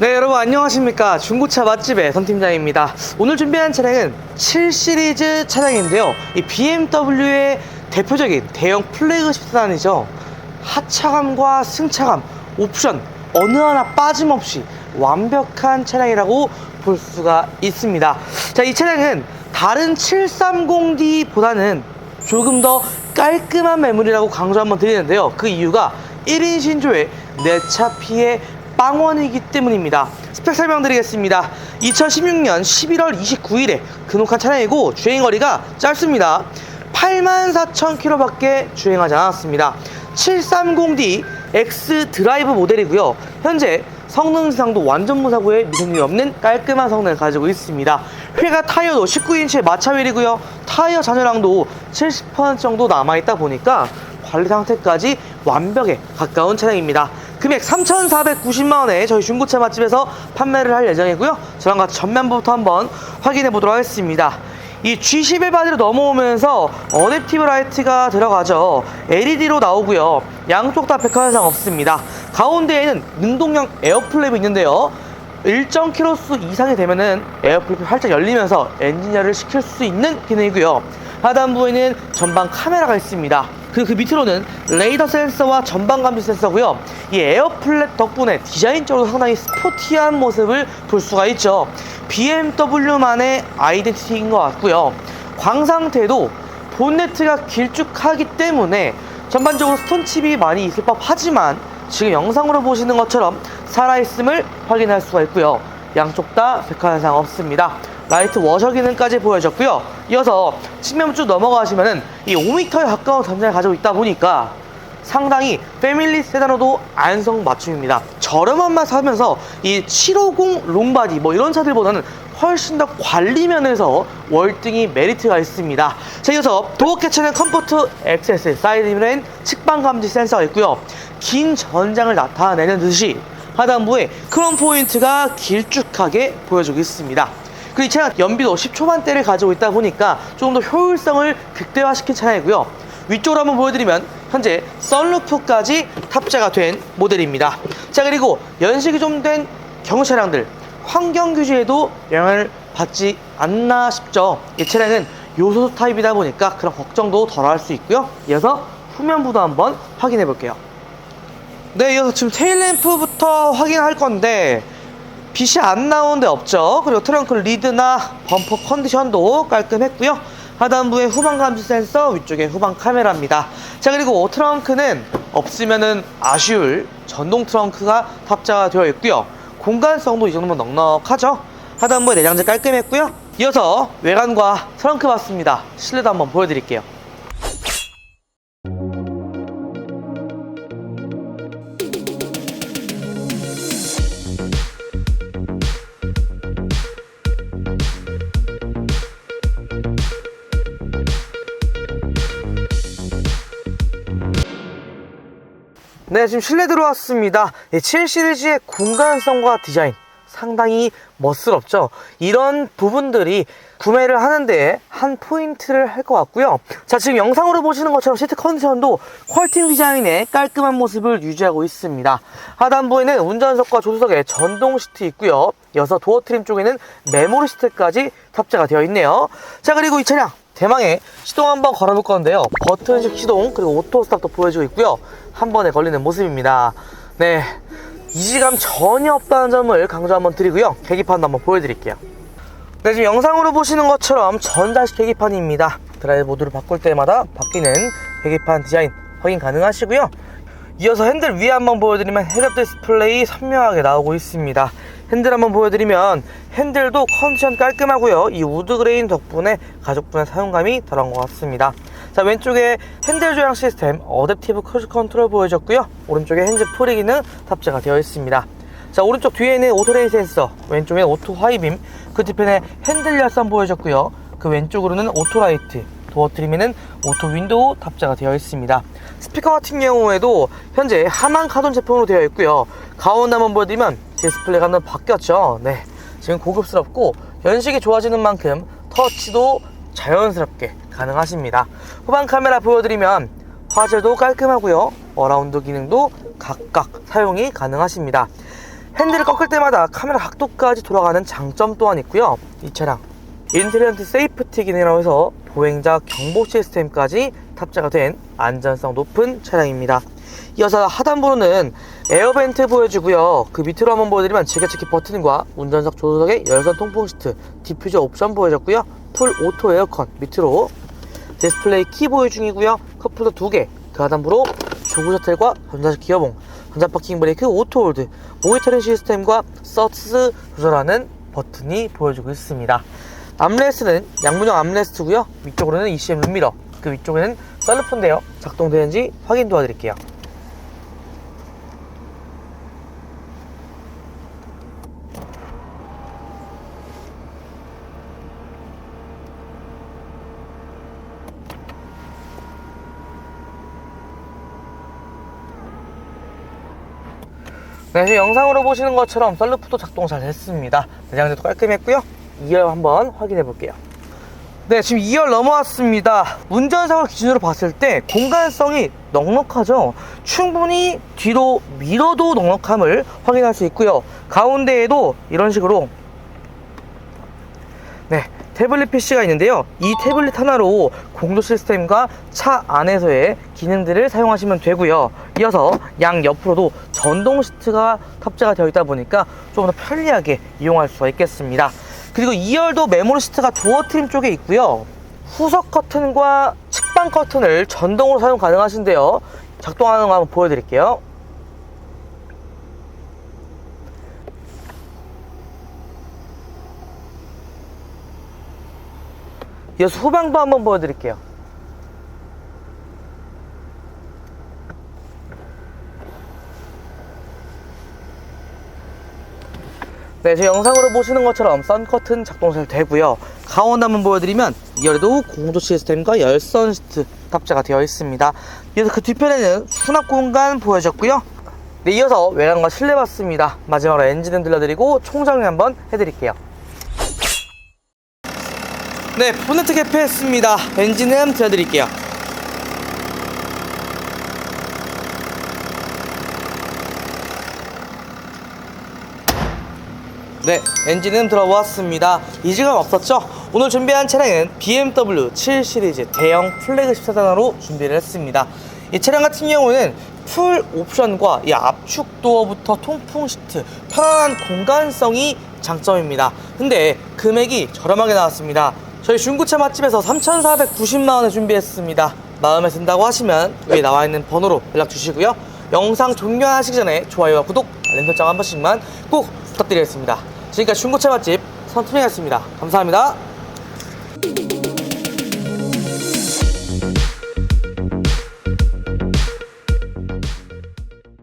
네 여러분 안녕하십니까? 중고차 맛집의 선팀장입니다. 오늘 준비한 차량은 7 시리즈 차량인데요. 이 BMW의 대표적인 대형 플래그십 세단이죠. 하차감과 승차감 옵션 어느 하나 빠짐없이 완벽한 차량이라고 볼 수가 있습니다. 자 이 차량은 다른 730D보다는 조금 더 깔끔한 매물이라고 강조 한번 드리는데요. 그 이유가 1인 신조의 내차 피해 빵원이기 때문입니다. 스펙 설명드리겠습니다. 2016년 11월 29일에 근혹한 차량이고 주행거리가 짧습니다. 84,000km밖에 주행하지 않았습니다. 730D X 드라이브 모델이고요. 현재 성능상도 완전 무사고에 미생률이 없는 깔끔한 성능을 가지고 있습니다. 휠과 타이어도 19인치의 마차 휠이고요. 타이어 잔여량도 70% 정도 남아있다 보니까 관리 상태까지 완벽에 가까운 차량입니다. 금액 3,490만 원에 저희 중고차 맛집에서 판매를 할 예정이고요. 저랑 같이 전면부터 한번 확인해 보도록 하겠습니다. 이 G11 바디로 넘어오면서 어댑티브 라이트가 들어가죠. LED로 나오고요. 양쪽 다 백화현상 없습니다. 가운데에는 능동형 에어플랩이 있는데요. 일정 킬로수 이상이 되면은 에어플랩이 활짝 열리면서 엔진열을 식힐 수 있는 기능이고요. 하단부에는 전방 카메라가 있습니다. 그, 그 밑으로는 레이더 센서와 전방 감지 센서고요. 이 에어플랩 덕분에 디자인적으로 상당히 스포티한 모습을 볼 수가 있죠. BMW만의 아이덴티티인 것 같고요. 광 상태도 본네트가 길쭉하기 때문에 전반적으로 스톤칩이 많이 있을 법 하지만 지금 영상으로 보시는 것처럼 살아있음을 확인할 수가 있고요. 양쪽 다 백화현상 없습니다. 라이트 워셔 기능까지 보여졌고요. 이어서 측면 쭉 넘어가시면은 이 5m에 가까운 전장을 가지고 있다 보니까 상당히 패밀리 세단으로도 안성 맞춤입니다. 저렴한 맛 사면서 이 750 롱바디 뭐 이런 차들보다는 훨씬 더 관리 면에서 월등히 메리트가 있습니다. 자, 이어서 도어 캐치는 컴포트 XS 사이드 미러엔 측방 감지 센서가 있고요. 긴 전장을 나타내는 듯이 하단부에 크롬 포인트가 길쭉하게 보여주고 있습니다. 그리고 이 차량 연비도 10초반대를 가지고 있다 보니까 조금 더 효율성을 극대화시킨 차량이고요. 위쪽으로 한번 보여드리면 현재 썬루프까지 탑재가 된 모델입니다. 자 그리고 연식이 좀 된 경차량들 환경 규제에도 영향을 받지 않나 싶죠. 이 차량은 요소수 타입이다 보니까 그런 걱정도 덜 할 수 있고요. 이어서 후면부도 한번 확인해 볼게요. 네, 이어서 지금 테일램프부터 확인할 건데 빛이 안 나오는 데 없죠. 그리고 트렁크 리드나 범퍼 컨디션도 깔끔했고요. 하단부에 후방 감지 센서, 위쪽에 후방 카메라입니다. 자, 그리고 트렁크는 없으면은 아쉬울 전동 트렁크가 탑재가 되어 있고요. 공간성도 이 정도면 넉넉하죠. 하단부에 내장재 깔끔했고요. 이어서 외관과 트렁크 봤습니다. 실내도 한번 보여드릴게요. 네, 지금 실내 들어왔습니다. 7 시리즈의 공간성과 디자인 상당히 멋스럽죠. 이런 부분들이 구매를 하는데 한 포인트를 할 것 같고요. 자, 지금 영상으로 보시는 것처럼 시트 컨디션도 퀄팅 디자인의 깔끔한 모습을 유지하고 있습니다. 하단부에는 운전석과 조수석에 전동 시트 있고요. 이어서 도어 트림 쪽에는 메모리 시트까지 탑재가 되어 있네요. 자, 그리고 이 차량 대망의 시동 한번 걸어볼 건데요. 버튼식 시동 그리고 오토 스탑도 보여주고 있고요. 한 번에 걸리는 모습입니다. 네, 이지감 전혀 없다는 점을 강조 한번 드리고요. 계기판도 한번 보여드릴게요. 네, 지금 영상으로 보시는 것처럼 전자식 계기판입니다. 드라이브 모드를 바꿀 때마다 바뀌는 계기판 디자인 확인 가능하시고요. 이어서 핸들 위에 한번 보여드리면 헤드업 디스플레이 선명하게 나오고 있습니다. 핸들 한번 보여드리면 핸들도 컨디션 깔끔하고요. 이 우드 그레인 덕분에 가족분의 사용감이 덜한 것 같습니다. 자 왼쪽에 핸들 조향 시스템 어댑티브 크루즈 컨트롤 보여졌고요. 오른쪽에 핸즈 프리 기능 탑재가 되어 있습니다. 자 오른쪽 뒤에는 오토레인 센서, 왼쪽에 오토 하이빔, 그 뒤편에 핸들 열선 보여졌고요. 그 왼쪽으로는 오토라이트, 도어 트림에는 오토 윈도우 탑재가 되어 있습니다. 스피커 같은 경우에도 현재 하만 카돈 제품으로 되어 있고요. 가운데 한번 보여드리면 디스플레이가 한번 바뀌었죠. 네, 지금 고급스럽고 연식이 좋아지는 만큼 터치도 자연스럽게 가능하십니다. 후방 카메라 보여드리면 화질도 깔끔하고요. 어라운드 기능도 각각 사용이 가능하십니다. 핸들을 꺾을 때마다 카메라 각도까지 돌아가는 장점 또한 있고요. 이 차량 인텔리전트 세이프티 기능이라고 해서 보행자 경보 시스템까지 탑재가 된 안전성 높은 차량입니다. 이어서 하단부로는 에어벤트 보여주고요. 그 밑으로 한번 보여드리면 즐겨찾기 버튼과 운전석 조수석의 열선 통풍 시트, 디퓨저 옵션 보여줬고요. 풀 오토 에어컨 밑으로 디스플레이 키 보여 중이고요. 컵홀더 두 개, 그 하단부로 조구 셔틀과 전자식 기어봉, 전자 파킹 브레이크 오토 홀드, 모니터링 시스템과 서츠 조절하는 버튼이 보여주고 있습니다. 암레스트는 양문형 암레스트고요. 위쪽으로는 ECM 룸미러, 그 위쪽에는 셀프인데요. 작동되는지 확인 도와드릴게요. 네, 지금 영상으로 보시는 것처럼 썰루프도 작동 잘 됐습니다. 내장재도 깔끔했고요. 2열 한번 확인해 볼게요. 네, 지금 2열 넘어왔습니다. 운전석을 기준으로 봤을 때 공간성이 넉넉하죠. 충분히 뒤로 밀어도 넉넉함을 확인할 수 있고요. 가운데에도 이런 식으로 네, 태블릿 PC가 있는데요. 이 태블릿 하나로 공조 시스템과 차 안에서의 기능들을 사용하시면 되고요. 이어서 양 옆으로도 전동 시트가 탑재가 되어 있다 보니까 조금 더 편리하게 이용할 수가 있겠습니다. 그리고 2열도 메모리 시트가 도어 트림 쪽에 있고요. 후석 커튼과 측방 커튼을 전동으로 사용 가능하신데요. 작동하는 거 한번 보여드릴게요. 이어서 후방도 한번 보여드릴게요. 네, 제 영상으로 보시는 것처럼 썬커튼 작동 잘 되고요. 가운데 한번 보여드리면 2열에도 공조 시스템과 열선 시트 탑재가 되어 있습니다. 이어서 그 뒤편에는 수납 공간 보여졌고요. 네, 이어서 외관과 실내 봤습니다. 마지막으로 엔진음 들려드리고 총정리 한번 해드릴게요. 네, 보네트 개폐했습니다. 엔진음 들려드릴게요. 네, 엔진은 들어보았습니다. 이지감 없었죠? 오늘 준비한 차량은 BMW 7 시리즈 대형 플래그십 세단으로 준비를 했습니다. 이 차량 같은 경우는 풀 옵션과 이 압축 도어부터 통풍 시트, 편안한 공간성이 장점입니다. 근데 금액이 저렴하게 나왔습니다. 저희 중고차 맛집에서 3,490만원에 준비했습니다. 마음에 든다고 하시면 위에 나와 있는 번호로 연락 주시고요. 영상 종료하시기 전에 좋아요와 구독, 알림 설정 한 번씩만 꼭 부탁드리겠습니다. 지금까지 중고차 맛집 선투명이었습니다. 감사합니다.